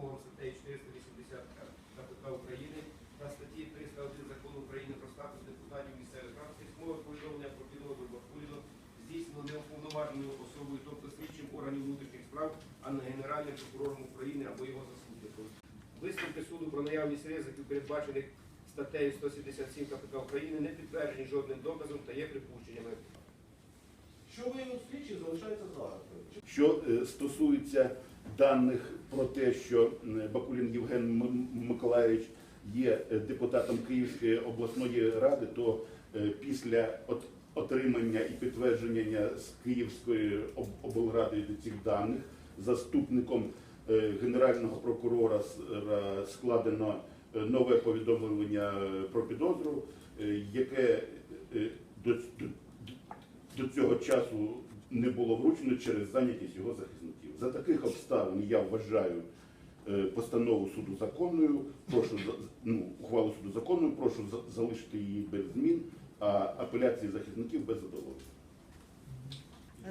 вимогам статей 480 е, КПК України та статті 301 закону України про статус депутатів місцевих рад мови повідомлення про підозру Бакуліну здійснено неуповноваженою особою, тобто слідчим органів внутрішніх справ, а не Генеральним прокурором України або його заступником. Висновки суду про наявність ризиків, передбачених статтею 177 КПК України, не підтверджені жодним доказом та є припущеннями. Що виявив слідчі, залишається зараз. Що е, стосується даних про те, що Бакулін Євген Миколаївич є е, депутатом Київської обласної ради, то е, після отримання і підтвердження з Київської облради цих даних заступником е, генерального прокурора складено нове повідомлення про підозру, яке до цього часу не було вручено через зайнятість його захисників. За таких обставин я вважаю е, постанову суду законною, прошу ну, ухвалу суду законною, прошу залишити її без змін, а апеляції захисників без задоволення.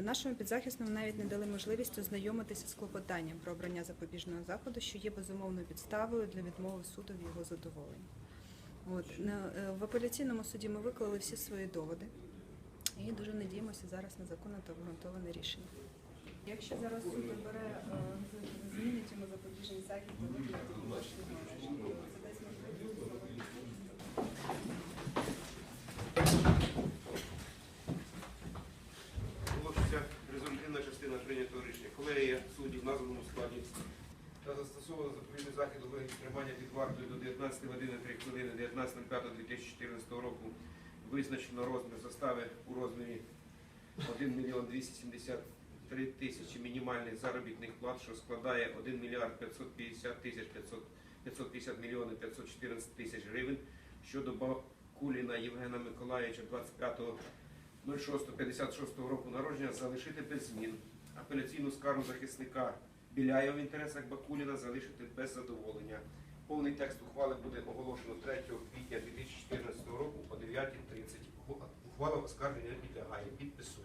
Нашому підзахисному навіть не дали можливість ознайомитися з клопотанням про обрання запобіжного заходу, що є безумовною підставою для відмови суду в його задоволенні. От е, в апеляційному суді ми виклали всі свої доводи і дуже надіємося зараз на законне та обґрунтоване рішення. Якщо зараз суд обере е, з- змінить йому запобіжний захід, то можливість. Це Оголошується резолютивна частина прийнятого рішення. Колегія суддів названому складі та застосовано запобіжний захід у вигляді тримання під вартою до 19 години 3 хвилини 19.05.2014 року визначено розмір застави у розмірі 1 мільйон 273 тисячі мінімальних заробітних плат, що складає 1 мільярд 550 тисяч 500 550 мільйонів 514 тисяч гривень щодо Бакуліна Євгена Миколаївича 25 06.56 року народження залишити без змін. Апеляційну скаргу захисника Біляєва в інтересах Бакуліна залишити без задоволення. Повний текст ухвали буде оголошено 3 квітня 2014 року о 9.30. Ухвала оскарження підлягає. Підпис.